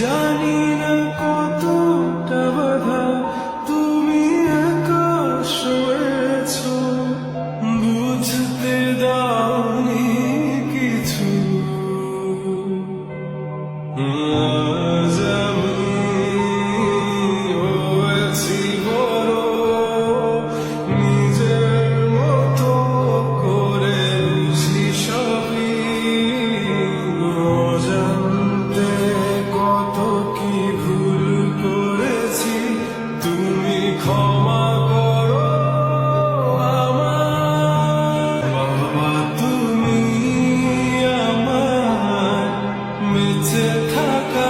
জানি না কতটা বাধা তুমি একা শুয়েছ। বুঝতে দাওনি কিছু। Giữa.